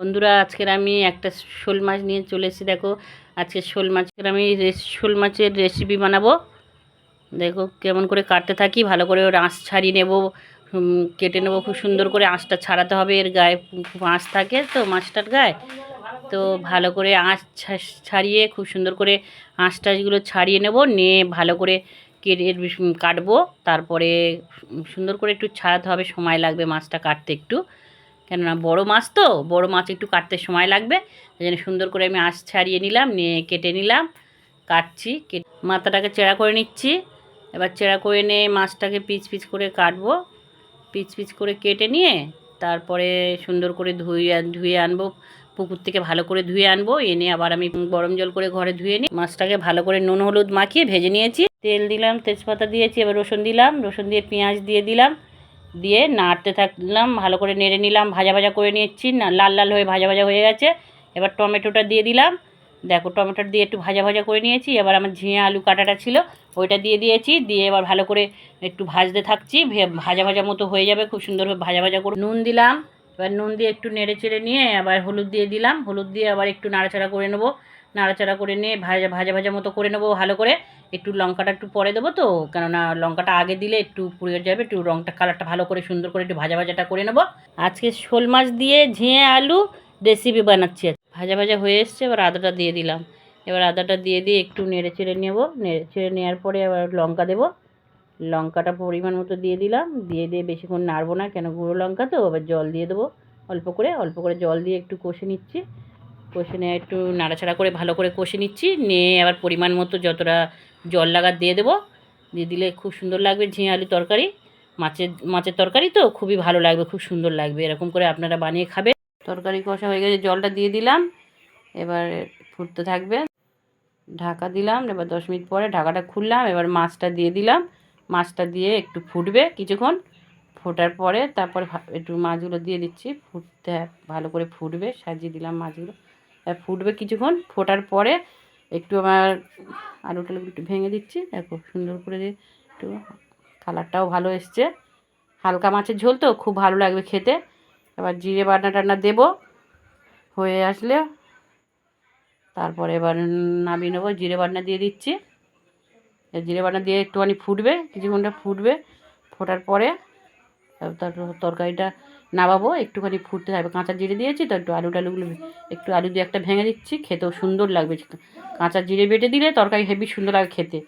বন্ধুরা, আজকের আমি একটা শোল মাছ নিয়ে চলে দেখো। আজকে শোল মাছের আমি শোল মাছের রেসিপি বানাবো। দেখো, কেমন করে কাটতে থাকি, ভালো করে ওর আঁশ ছাড়িয়ে নেব। কেটে নেব, খুব সুন্দর করে আঁশটা ছাড়াতে হবে। এর গায়ে আঁশ থাকে তো, মাছটার গায়ে। তো ভালো করে আঁশ ছাড়িয়ে খুব সুন্দর করে আঁশ টাশগুলো ছাড়িয়ে নেব, নিয়ে ভালো করে কেটে কাটবো। তারপরে সুন্দর করে একটু ছাড়াতে হবে, সময় লাগবে মাছটা কাটতে একটু। কেননা বড় মাছ তো, বড় মাছ একটু কাটতে সময় লাগবে। সেই জন্য সুন্দর করে আমি আঁশ ছাড়িয়ে নিলাম, নিয়ে কেটে নিলাম, কাটছি, কেটে মাথাটাকে চেরা করে নিচ্ছি। এবার চেরা করে নিয়ে মাছটাকে পিচ পিচ করে কাটবো। পিচ পিচ করে কেটে নিয়ে তারপরে সুন্দর করে ধুয়ে ধুয়ে আনব, পুকুর থেকে ভালো করে ধুয়ে আনব। এনে আবার আমি গরম জল করে ঘরে ধুয়ে নিই মাছটাকে ভালো করে নুন, হলুদ মাখিয়ে ভেজে নিয়েছি। তেল দিলাম, তেজপাতা দিয়েছি, এবার রসুন দিলাম, রসুন দিয়ে পেঁয়াজ দিয়ে দিলাম। দিয়ে নাড়তে থাকলাম, ভালো করে নেড়ে নিলাম, ভাজা ভাজা করে নিচ্ছি না, লাল লাল হয়ে ভাজা ভাজা হয়ে গেছে। এবার টমেটোটা দিয়ে দিলাম। দেখো, টমেটোটা দিয়ে একটু ভাজা ভাজা করে নিয়েছি। এবার আমার ঝিঙে আলু কাটাটা ছিল, ওইটা দিয়ে দিয়েছি। দিয়ে এবার ভালো করে একটু ভাজতে থাকছি। ভাজা ভাজা মতো হয়ে যাবে, খুব সুন্দরভাবে ভাজা ভাজা করে নুন দিলাম। এবার নুন দিয়ে একটু নেড়ে চেড়ে নিয়ে আবার হলুদ দিয়ে দিলাম। হলুদ দিয়ে আবার একটু নাড়াচাড়া করে নেব। নাড়াচাড়া করে নিয়ে ভাজা ভাজা ভাজা মতো করে নেব ভালো করে। একটু লঙ্কাটা একটু পরে দেবো তো, কেননা লঙ্কাটা আগে দিলে একটু পুড়ে যাবে, একটু রঙটা কালারটা ভালো করে সুন্দর করে একটু ভাজা ভাজাটা করে নেব। আজকে শোল মাছ দিয়ে ঝিঙে আলু রেসিপি বানাচ্ছি ভাজা ভাজা হয়ে এসছে, এবার আদাটা দিয়ে দিলাম। এবার আদাটা দিয়ে দিয়ে একটু নেড়ে চেড়ে নেব। নেড়ে চেড়ে নেওয়ার পরে আবার লঙ্কা দেবো। লঙ্কাটা পরিমাণ মতো দিয়ে দিলাম। দিয়ে দিয়ে বেশিক্ষণ নাড়বো না, কেন গুঁড়ো লঙ্কা তো, এবার জল দিয়ে দেবো। অল্প করে অল্প করে জল দিয়ে একটু কষে নিচ্ছি। কষে নিয়ে একটু নাড়াচাড়া করে ভালো করে কষে নিচ্ছি। নিয়ে আবার পরিমাণ মতো যতটা জল লাগা দিয়ে দেবো। দিয়ে দিলে খুব সুন্দর লাগবে ঝিঙে আলু তরকারি। মাছের মাছের তরকারি তো খুবই ভালো লাগবে, খুব সুন্দর লাগবে। এরকম করে আপনারা বানিয়ে খাবে। তরকারি কষা হয়ে গেছে, জলটা দিয়ে দিলাম। এবার ফুটতে থাকবে। ঢাকা দিলাম, এবার দশ মিনিট পরে ঢাকাটা খুললাম, এবার মাছটা দিয়ে দিলাম। মাছটা দিয়ে একটু ফুটবে কিছুক্ষণ। ফোটার পরে তারপরে একটু মাছগুলো দিয়ে দিচ্ছি। ফুটতে ভালো করে ফুটবে, সাজিয়ে দিলাম মাছগুলো। ফুটবে কিছুক্ষণ, ফোটার পরে একটু আমার আলু টালু একটু ভেঙে দিচ্ছি। দেখো, সুন্দর করে একটু কালারটাও ভালো এসছে। হালকা মাছের ঝোল তো, খুব ভালো লাগবে খেতে। এবার জিরে বাটনা টান্না দেবো, হয়ে আসলে তারপরে এবার নামিয়ে নেব। জিরে বাটনা দিয়ে দিচ্ছি। জিরে বাটনা দিয়ে একটুখানি ফুটবে, কিছুক্ষণটা ফুটবে। ফোটার পরে তার তরকারিটা নামাবো, একটুখানি ফুটতে থাকবে। কাঁচা জিরে দিয়েছি তো একটু আলু টালুগুলো একটু আলু দিয়ে একটা ভেঙে দিচ্ছি, খেতেও সুন্দর লাগবে। কাঁচা জিরে বেটে দিলে তরকারি হেভি সুন্দর লাগে খেতে।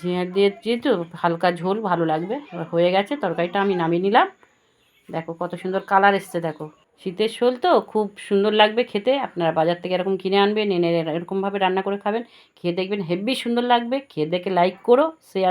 ঝিঙে দিয়ে তো হালকা ঝোল, ভালো লাগবে। হয়ে গেছে, তরকারিটা আমি নামিয়ে নিলাম। দেখো কত সুন্দর কালার এসছে, দেখো। শীতের শোল তো খুব সুন্দর লাগবে খেতে। আপনারা বাজার থেকে এরকম কিনে আনবেন, এনে এরকমভাবে রান্না করে খাবেন। খেয়ে দেখবেন হেভি সুন্দর লাগবে। খেয়ে দেখে লাইক করো শেয়ার